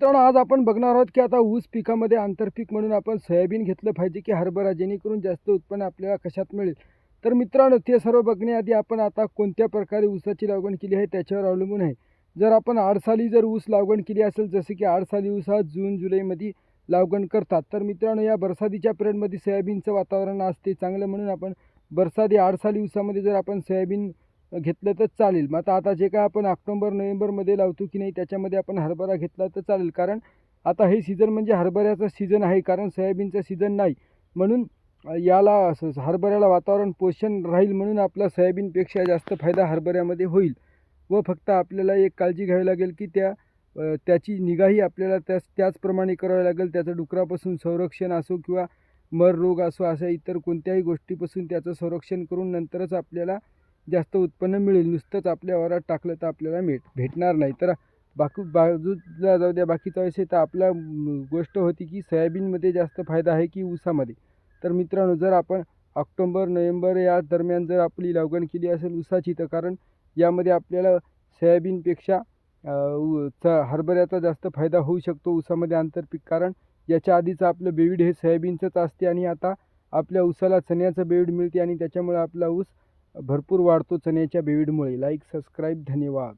मित्रांनो आज आपण बघणार आहोत की आता ऊस पिकामध्ये आंतरपीक म्हणून आपण सोयाबीन घेतलं पाहिजे की हरभरा जेणेकरून जास्त उत्पन्न आपल्याला कशात मिळेल? तर मित्रांनो ते सर्व बघण्याआधी आपण आता कोणत्या प्रकारे ऊसाची लागवड केली आहे त्याच्यावर अवलंबून आहे. जर आपण आडसाली जर ऊस लागवण केली असेल जसे की आडसाली ऊस हा जून जुलैमध्ये लागवण करतात तर मित्रांनो या बरसातीच्या पिरियडमध्ये सोयाबीनचं वातावरण असते चांगलं म्हणून आपण बरसाती आडसाली ऊसामध्ये जर आपण सोयाबीन घेतलं तर चालेल. मग आता आता जे काय आपण ऑक्टोबर नोव्हेंबरमध्ये लावतो की नाही त्याच्यामध्ये आपण हरभरा घेतला तर चालेल. कारण आता हे सीझन म्हणजे हरभऱ्याचं सीझन आहे कारण सोयाबीनचं सीझन नाही. म्हणून याला असं हरभऱ्याला वातावरण पोषण राहील म्हणून आपला सोयाबीनपेक्षा जास्त फायदा हरभऱ्यामध्ये होईल. व फक्त आपल्याला एक काळजी घ्यावी लागेल की त्या त्याची निगाही आपल्याला त्याच त्याचप्रमाणे करावी लागेल. त्याचं डुकरापासून संरक्षण असो किंवा मर रोग असो अशा इतर कोणत्याही गोष्टीपासून त्याचं संरक्षण करून नंतरच आपल्याला जास्त उत्पन्न मिळेल नुसतंच आपल्या वरात टाकलं तर आपल्याला भेट भेटणार नाही. तर बाकी बाजूला जाऊ द्या बाकीचा विषय तर आपला गोष्ट होती की सोयाबीनमध्ये जास्त फायदा आहे की ऊसामध्ये. तर मित्रांनो जर आपण ऑक्टोबर नोव्हेंबर या दरम्यान जर आपली लागवड केली असेल ऊसाची तर कारण यामध्ये आपल्याला सोयाबीनपेक्षा चा हरभऱ्याचा जास्त फायदा होऊ शकतो ऊसामध्ये आंतरपीक कारण याच्या आधीचं आपलं बेवीड हे सोयाबीनचंच असते आणि आता आपल्या ऊसाला चण्याचं बेवीड मिळते आणि त्याच्यामुळे आपला ऊस भरपूर वाढतो चण्याच्या बेवीडमुळे. लाईक सबस्क्राईब धन्यवाद.